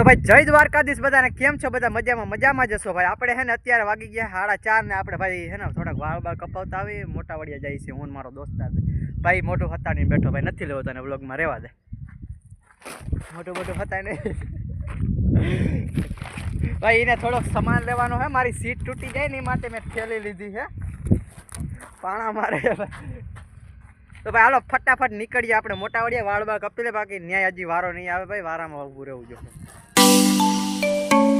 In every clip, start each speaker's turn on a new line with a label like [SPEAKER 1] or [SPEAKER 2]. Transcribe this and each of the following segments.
[SPEAKER 1] તો ભાઈ જય દ્વારકાધીશ બધાને. કેમ છો બધા? મજામાં મજામાં જશો ભાઈ. આપણે હે ને અત્યારે વાગી ગયા સાડા ચાર ને આપણે ભાઈ હે ને થોડાક વાળ બાળ કપાવતા આવી મોટા વડિયા જાય છે, હું મારો દોસ્તાર ભાઈ મોટું હતાડીને બેઠો ભાઈ, નથી લેવો તને બ્લોગમાં રહેવા દે. મોટું મોટું હતાને ભાઈ એને થોડોક સામાન લેવાનો હે, મારી સીટ તૂટી જાય ને એ માટે મેં થેલી લીધી છે પાણા મારે તો ભાઈ હાલો, ફટાફટ નીકળીએ આપણે. મોટા વડિયા કપી લે, બાકી ન્યાય હજી વારો નહીં આવે ભાઈ, વારામાં ઊભું રહેવું જોઈએ. thank you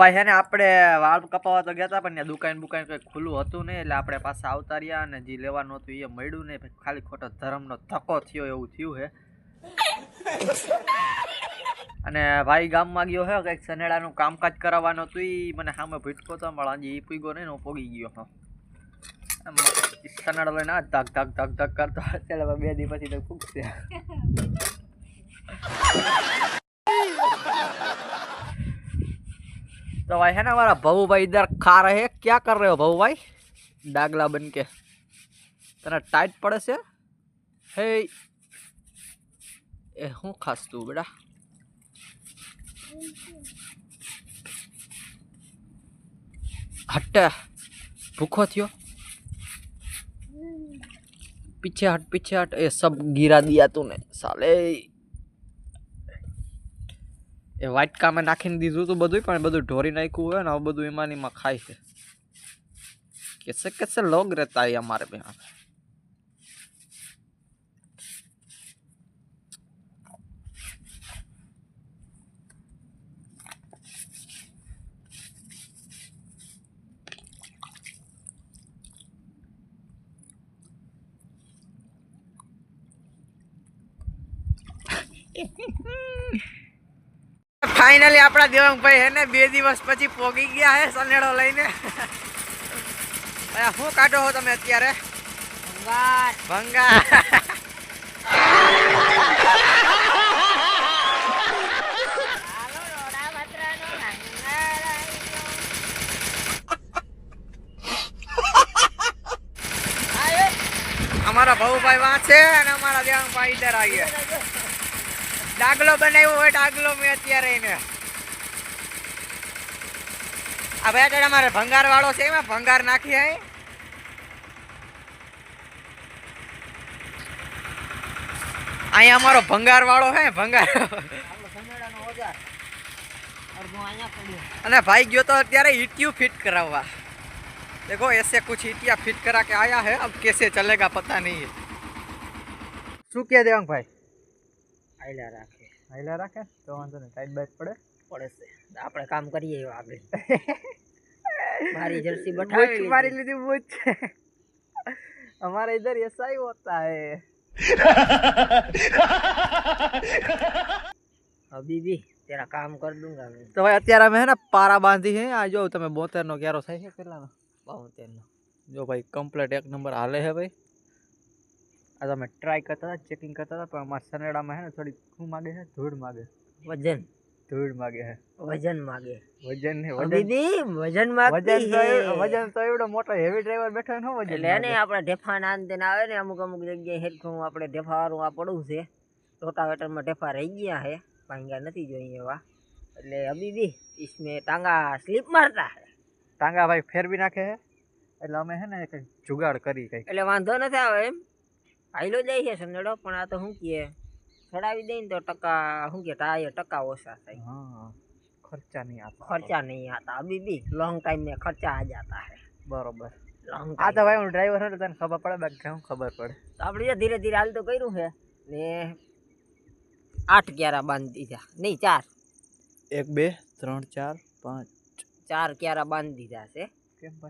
[SPEAKER 1] ભાઈ છે ને, આપણે વાળ કપાવવા તો ગયા હતા પણ દુકાન બુકાન કંઈ ખુલ્લું હતું નહીં, એટલે આપણે પાછા આવતા રહ્યા અને જે લેવાનું હતું એ મળ્યું નહીં. ખાલી ખોટો ધર્મનો ધક્કો થયો એવું થયું છે અને ભાઈ ગામમાં ગયો હે, કંઈક સનેડાનું કામકાજ કરાવવાનું હતું એ મને સામે ભીટકો તો પણ હજી એ પૂગ્યો નહીં હું પોગી ગયો હા. સનેડો લઈને આ ધક ધક ધક ધક કરતો બે દિવસ પછી તો ફૂગશે. तो भाई है ना हमारा भाऊ भाई इधर खा रहे हैं। क्या कर रहे हो भाऊ भाई? डागला बन के तेरा टाइट पड़े से? हे ए, हूँ खास तू, बेटा। हट। भूखो थियो। पीछे हट पीछे हट। ये सब गिरा दिया तूने, साले। એ વાટકામાં નાખીને દીધું હતું બધું પણ બધું ઢોરી નાખ્યું હોય ને હવે બધું એમાં ને એમાં ખાય છે कैसे कैसे लोग रहता है हमारे में यहाँ पे ફાઇનલી આપણા દેવાંગભાઈ હે ને બે દિવસ પછી પોગી ગયા હે સનેડો લઈને. શું કાઢો છો તમે અત્યારે? ભંગા અમારા ભાઉભાઈ વાં છે અને અમારા દેવાંગભાઈ ઇધર આવીએ. ડાગલો બનાવ્યો હોય ડાગલો મેં અત્યારે એને આ ભાઈ અત્યારે અમારે ભંગાર વાળો છે એમાં ભંગાર નાખી અહીં અહીંયા અમારો ભંગાર વાળો હે ભંગાર અને ભાઈ ગયો તો અત્યારે ઈટીયુ ફિટ કરાવવા देखो ऐसे कुछ ईटिया फिट करा के आया है अब कैसे चलेगा पता नहीं है શું કહે દેવાંગ ભાઈ
[SPEAKER 2] આયલા રાખે
[SPEAKER 1] હાઈલા રાખે તો વાંધો નહીં ટાઈટ બાઈટ પડે
[SPEAKER 2] પડે છે આપણે કામ કરીએ એવા આગળ મારી જર્સી
[SPEAKER 1] बूच
[SPEAKER 2] બઠાવી
[SPEAKER 1] मारी लीधी बूच हमारे इधर ऐसा ही होता है
[SPEAKER 2] હબીબી તેરા કામ કર દૂંગા મેં
[SPEAKER 1] તો ભાઈ અત્યારે અમે હે ને પારા બાંધી છે આ જો તમે બોતેર નો ક્યારો થાય છે કેટલાનો
[SPEAKER 2] બાઉતેરનો
[SPEAKER 1] જો ભાઈ કમ્પ્લીટ એક નંબર હાલે છે ભાઈ આ તમે ટ્રાય કરતા હતા ચેકિંગ કરતા હતા પણ અમારા સનેડામાં હે ને થોડી શું માગે છે ધૂળ માગે
[SPEAKER 2] વજન
[SPEAKER 1] ધૂળ માગે હે
[SPEAKER 2] વજન માગે
[SPEAKER 1] વજન ને વજન
[SPEAKER 2] દીદી વજન માગતી
[SPEAKER 1] વજન વજન તો એવડો મોટો હેવી ડ્રાઈવર બેઠો ને વજન
[SPEAKER 2] એટલે એને આપણે ઢેફા નાંદ ને આવે ને અમુક અમુક જગ્યાએ હેડખું આપણે ઢેફા વાળું આ પડવું છે રોટાવેટરમાં ઢેફા રહી ગયા હે પાંગા નથી જોઈએ એવા એટલે અબીબી ઈસમે ટાંગા સ્લીપ મારતા
[SPEAKER 1] ટાંગા ભાઈ ફેરવી નાખે હે એટલે અમે હે ને કંઈક જુગાડ કરી કંઈક
[SPEAKER 2] એટલે વાંધો નથી આવે એમ आईलो जाए समझो आ तो हूँ किए छोड़ावी दे तो टका हूँ के टाय टका ओसा था
[SPEAKER 1] हाँ खर्चा नहीं आता
[SPEAKER 2] खर्चा नहीं आता अभी भी लॉन्ग टाइम में खर्चा आ जाता है
[SPEAKER 1] बरोबर आ तो भाई ड्राइवर है तो खबर पड़े
[SPEAKER 2] बैकग्राउंड खबर पड़े तो अपने धीरे धीरे हाल तो करू है ने आठ ग्यारह बाँध दीजा
[SPEAKER 1] नहीं चार एक बे त्र
[SPEAKER 2] चार पाँच चार ग्यारह बाँध
[SPEAKER 1] दीजा से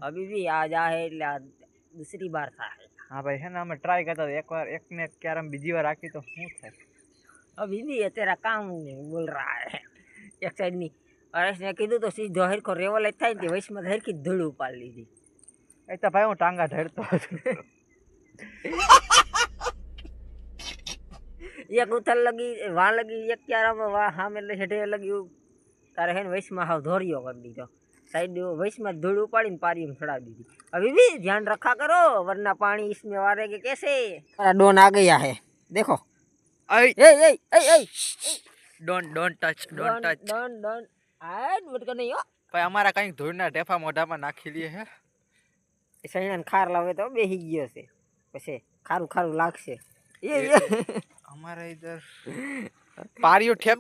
[SPEAKER 2] अभी भी आ जाए दूसरी बार था
[SPEAKER 1] હા ભાઈ હે ને અમે ટ્રાય કરતા હતા. એકવાર એકને એક ક્યારેમ બીજી વાર રાખી તો શું થાય?
[SPEAKER 2] અબ બીજી હે તેરા કામ બોલ રહા હે. એક સાઈડની અરેશને કીધું તો સીધો હરખો રેવલ જ થાય ને વૈશ્વમાં હરખી ધૂળ ઉપાડી લીધી.
[SPEAKER 1] એ તો ભાઈ હું ટાંગા ઢેરતો હતો.
[SPEAKER 2] એક ઉથલ લગી વા લગી એક ક્યારે વા સામે લઈ હેઠે લગી તારે હે ને વૈશમાં હાવ ધોરિયો કરી દીધો. સાઈડ વૈશમાં ધૂળ ઉપાડીને પારીમાં ચડાવી દીધી. અભી બી ધ્યાન રખા કરો વરના પાણી ઈસમે વારે કે
[SPEAKER 1] કેસે?
[SPEAKER 2] ડોન આ ગયા હે.
[SPEAKER 1] દેખો. Don't don't touch don't
[SPEAKER 2] touch. Don don't આ મત નહીં હો.
[SPEAKER 1] ભાઈ અમારા કઈ ધૂળના ઢેફા મોઢામાં નાખી લે હે.
[SPEAKER 2] એ સૈણાને ખાર લાવે તો બેસી ગયો છે. પછી ખારું ખારું લાગશે. એ
[SPEAKER 1] અમારા ઇધર पारियो ठेक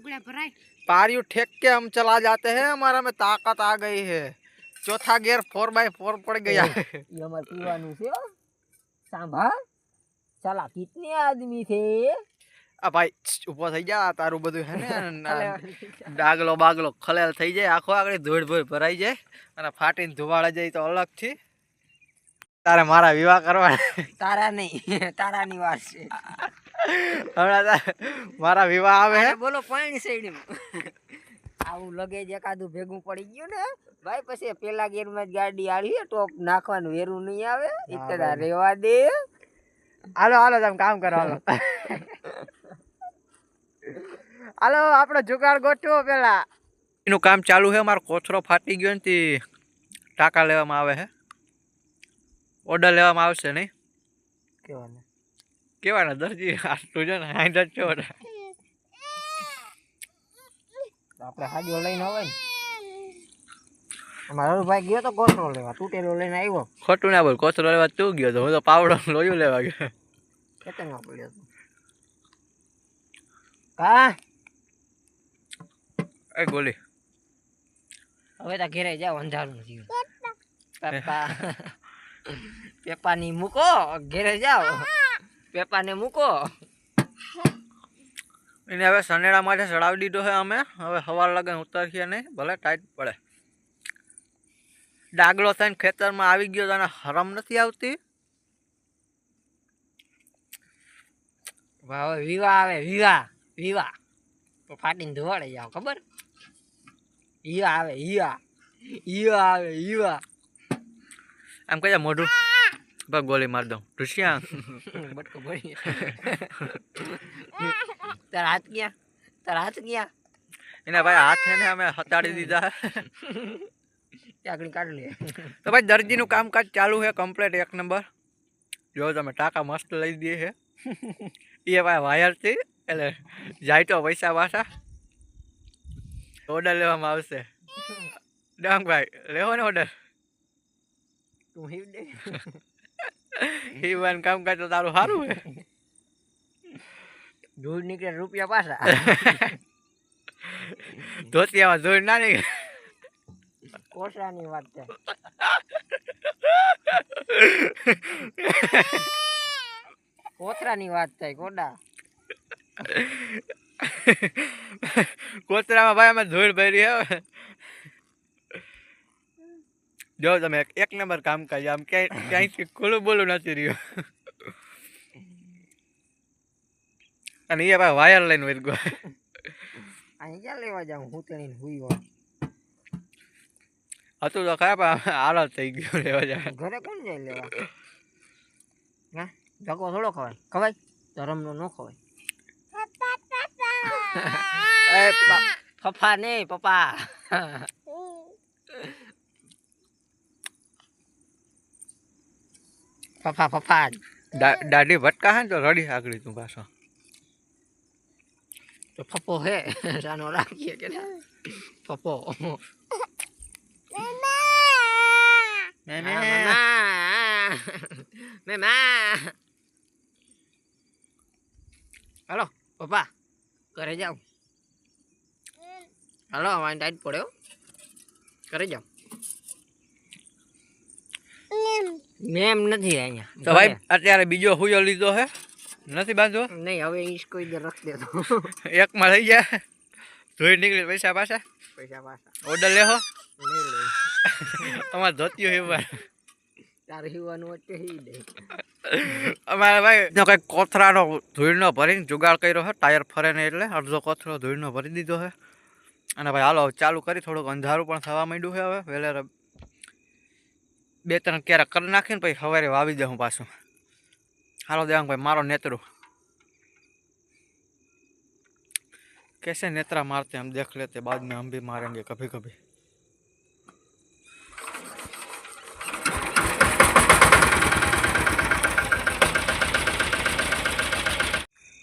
[SPEAKER 1] पारियो ठेक के हम चला जाते हैं हमारा में ताकत आ गई है चौथा गियर फोर बाय फोर पड़ गया है
[SPEAKER 2] ये અમારે પીવાનું છે હો. સાંભળ ચાલા કિતને આદમી છે
[SPEAKER 1] આ ભાઈ ઉભો થઈ જા તારું બધું હે ને ડાગલો બાગલો ખલેલ થઈ જાય આખો આગળ ધૂળ ભૂળ ભરાઈ જાય અને ફાટીને ધુવાળે જાય તો અલગથી તારે મારા વિવાહ કરવા
[SPEAKER 2] તારા નહીં તારાની વાત છે
[SPEAKER 1] હમણાં મારા વિવાહ આવે હે.
[SPEAKER 2] બોલો પાણી સૈડી આવું લગે જ એકાદું ભેગું પડી ગયું ને ભાઈ પછી પેલા ગેરમાં જ ગાડી આવી ટોપ નાખવાનું વેરું નહીં આવે ઇતના
[SPEAKER 1] ભાઈ.
[SPEAKER 2] રેવા દે.
[SPEAKER 1] હાલો હાલો તમે કામ કરો હાલો. હાલો આપણો જુગાડ ગોઠવો પેલા. એનું કામ ચાલુ છે મારો કોથરો ફાટી ગયો ને તે ટાંકા લેવામાં આવે છે ઓર્ડર લેવામાં આવશે નહીં?
[SPEAKER 2] કેવાનું?
[SPEAKER 1] કેવાના દરજી આટલું છે ને હાઈડ જ છો ને.
[SPEAKER 2] આપણે હાજો લઈને આવે ને મારો ભાઈ ગયો તો કોથરો લેવા તૂટેલો લઈને આવ્યો
[SPEAKER 1] ખોટું ના બોલ કોથરો લેવા તું ગયો તો હું તો પાવડો લોયું લેવા ગયો
[SPEAKER 2] ખેતરમાં પડ્યો તો કા
[SPEAKER 1] એ ગોલી
[SPEAKER 2] હવે તો ઘેરે જાવ અંધારું થયું પેપા પેપાની મૂકો ઘેરે જાઓ પેપાને મૂકો.
[SPEAKER 1] એને હવે સનેડા માટે ચડાવી દીધો છે અમે. હવે સવાર લગન ઉતરીએ નહીં ભલે ટાઈટ પડે. ડાગલો થઈને ખેતરમાં આવી ગયો તને હરમ નથી આવતી?
[SPEAKER 2] હવે વિવાહ આવે વિવાહ વિવાહ. તો ફાટીને ધોવાડે જાવ ખબર? ઈવા આવે ઈવા ઈવા આવે ઈવા
[SPEAKER 1] એમ કહે મોઢું બસ ગોલી માર દઉં ઢુસિયા
[SPEAKER 2] બટકો ભાઈ તાર હાથ ગયા તાર હાથ ગયા
[SPEAKER 1] એના ભાઈ હાથ એને અમે હતાડી દીધા
[SPEAKER 2] ચાકડી કાઢ લે
[SPEAKER 1] તો ભાઈ દરજીનું કામકાજ ચાલુ છે કમ્પ્લીટ એક નંબર જો તમે ટાંકા મસ્ત લઈ દઈએ છે એ ભાઈ વાયરથી એટલે જાય તો પૈસા પાછા ઓર્ડર લેવામાં આવશે ડાંગભાઈ લેવો ને ઓર્ડર
[SPEAKER 2] તું હિવ દે
[SPEAKER 1] એ વાન કામકાજ તો તારું સારું હે
[SPEAKER 2] ધૂળ નીકળે રૂપિયા પાછા.
[SPEAKER 1] ધોતિયામાં ધૂળ ના નીકળે.
[SPEAKER 2] કોસરાની વાત છે. કોથરાની વાત થાય કોડા
[SPEAKER 1] કોતરામાં ભાઈ અમે ધૂળ ભરી હે. જો તમે એક- નંબર કામ કરી આમ ક્યાંય ક્યાંયથી ખુલ્લું બોલું નથી રહ્યું. અને એ ભાઈ વાયર લઈને વહી ગયો.
[SPEAKER 2] અહીં ક્યાં લેવા જાઉં? હું તેની હુઈ હોય
[SPEAKER 1] હતું તો ખરા પણ હાલત થઈ ગયો લેવા જાય
[SPEAKER 2] ઘરે કોણ જાય લેવા? હા ધક્કો થોડો ખવાય. ખવાય? ધરમનો ન ખવાય. એ પપ્પા નહીં પપ્પા. પપ્પા પપ્પા
[SPEAKER 1] દા- દાઢી ભટકા હે ને તો રડી આગળી તું પાછો
[SPEAKER 2] તો પપ્પો હે જાનો રાખીએ કે ના? પપ્પો
[SPEAKER 1] ને ને
[SPEAKER 2] મેમા મેમા હાલો પપ્પા ઘરે જાઓ હાલો અમારે ટાઈટ પડ્યો ઘરે જાઓ મેમ નથી અહીંયા.
[SPEAKER 1] તો ભાઈ અત્યારે બીજો હુયો લીધો હે? નથી બાંધવો?
[SPEAKER 2] નહીં હવે ઈશ કોઈ દર રખ દેતો.
[SPEAKER 1] એકમાં થઈ જાય ધોઈ નીકળી પૈસા પાછા?
[SPEAKER 2] પૈસા પાછા.
[SPEAKER 1] ઓર્ડર લેહો?
[SPEAKER 2] નહીં લે
[SPEAKER 1] તમારે ધોતિયો હેવા
[SPEAKER 2] તારે હીવાનું વચ્ચે હી દે.
[SPEAKER 1] અમારે ભાઈ કંઈક કોથરાનો ધૂળનો ભરીને જુગાડ કર્યો હે ટાયર ફરે ને એટલે અડધો કોથરો ધૂળનો ભરી દીધો છે અને ભાઈ હાલો હવે ચાલુ કરી થોડુંક અંધારું પણ થવા માંડ્યું છે હવે. વહેલે બે ત્રણ ક્યારેક કરી નાખીને પછી સવારે વાવી દઉં પાછું હાલો દેવાંગ ભાઈ મારો નેતરું कैसे नेत्रा मारते हैं हम देख लेते हैं, बाद में हम भी मारेंगे कभी कभी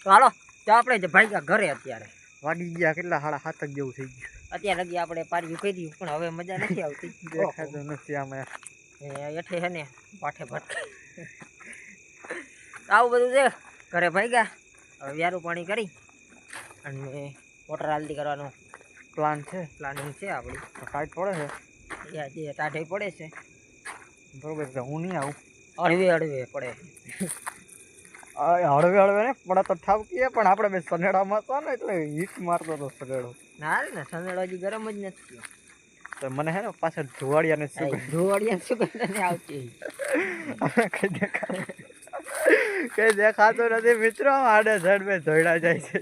[SPEAKER 2] તો હાલો તો આપણે જે ભાગ્યા ઘરે અત્યારે
[SPEAKER 1] વાગી ગયા કેટલા સાડા સાત જ જેવું થઈ ગયું
[SPEAKER 2] અત્યારે લગી આપણે પાર્યું કર્યું પણ હવે મજા નથી આવતી
[SPEAKER 1] દેખાતું નથી આમાં
[SPEAKER 2] એ એઠે છે ને પાઠે ભટકે. આવું બધું છે. ઘરે ભાગ્યા. હવે વ્યારું પાણી કરી અને મોટર હાલતી કરવાનો
[SPEAKER 1] પ્લાન છે.
[SPEAKER 2] પ્લાનિંગ છે આપણી.
[SPEAKER 1] ટાઈટ પડે છે?
[SPEAKER 2] એ ટાઢે પડે છે.
[SPEAKER 1] બરોબર છે હું નહીં આવું.
[SPEAKER 2] અળવે અળવે પડે.
[SPEAKER 1] હળવે હળવે ને પડે તો ઠાવકીએ પણ આપણે બે સનેડામાં હતા ને એટલે હીટ મારતો હતો સનેડો
[SPEAKER 2] ના ને સનેડો હજી ગરમ જ નથી થયો.
[SPEAKER 1] તો મને હે ને પાછળ ધુવાડિયાને શું
[SPEAKER 2] આ ધોવાડિયા સુગંધ નથી આવતી.
[SPEAKER 1] કઈ દેખાય કઈ દેખાતો નથી. મિત્રો આડે ઝડ બે ધોઈડા જાય છે.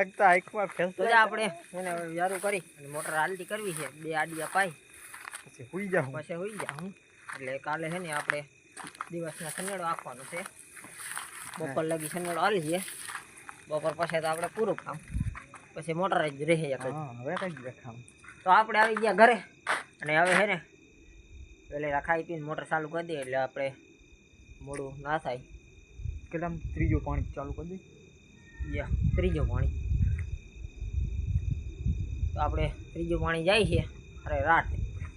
[SPEAKER 1] એક તો આંખમાં ફેસ
[SPEAKER 2] તો આપણે એને યારું કરી અને મોટર હાલતી કરવી છે. બે આડિયા પાઈ.
[SPEAKER 1] પછી હુઈ જાઉં.
[SPEAKER 2] પછી હુઈ જાઉં. એટલે કાલે છે ને આપણે દિવસના સનેડો આપવાનો છે. બપોર લગી સનેડો હાલી છે. બપોર પછી તો આપણે પૂરું કામ પછી મોટર જ રહે એક
[SPEAKER 1] હવે કઈ દેખામ
[SPEAKER 2] તો આપણે આવી ગયા ઘરે. અને હવે હે ને પેલા ખાઈ પીને મોટર ચાલુ કરી દઈએ એટલે આપણે મોડું ના થાય.
[SPEAKER 1] કેટલા ત્રીજું પાણી ચાલુ કરી
[SPEAKER 2] દઈએ. ત્રીજો પાણી. તો આપણે ત્રીજું પાણી જાય છે અરે રાત.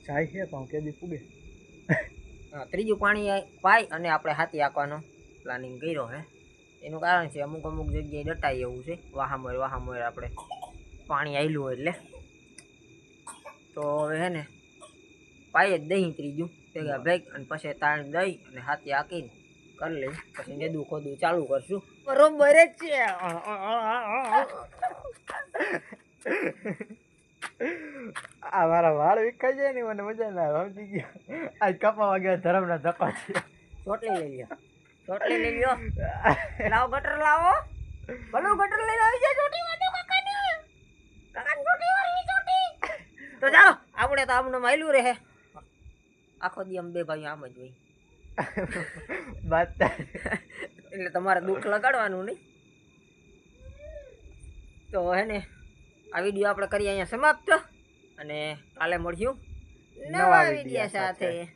[SPEAKER 1] જાય છે પણ કેદી પૂગે
[SPEAKER 2] ત્રીજું પાણી પાઈ અને આપણે હાથી આંકવાનો પ્લાનિંગ કર્યો હે. એનું કારણ છે અમુક અમુક જગ્યાએ ડટાઈ એવું છે. વાહામોર વાહામોર આપણે પાણી આવેલું હોય એટલે. તો હવે હે ને પાઈ જ દહીં ત્રીજું ભેગા ભેગ અને પછી તાણ દઈ અને હાથી હાકીને કરી લઈ પછી નેદું ખોદું ચાલુ કરશું. બરોબર જ છે.
[SPEAKER 1] આ મારા વાળ વિખાઈ જાય ને મને મજા ના આવે સમજી ગયો. આજ કપા વાગ્યા ધરમના ધક્કા છે
[SPEAKER 2] ચોટલી લઈ લ્યો. ચોટલી લઈ લ્યો. લાવો ગટર લાવો. ભલું ગટર લઈને આવી જાય ચોટી વાટો કાકાને કાકાને ચોટી વાળી ચોટી તો ચાલો આપણે તો આમને માયલું રહે. આખો દી અમે બે ભાઈ આમ જ હોય. એટલે તમારે દુઃખ લગાડવાનું નહીં. તો હે ને આ વીડિયો આપણે કરીએ અહીંયા સમાપ્ત. અને કાલે મળ્યું
[SPEAKER 1] નવા
[SPEAKER 2] વીડિયો સાથે.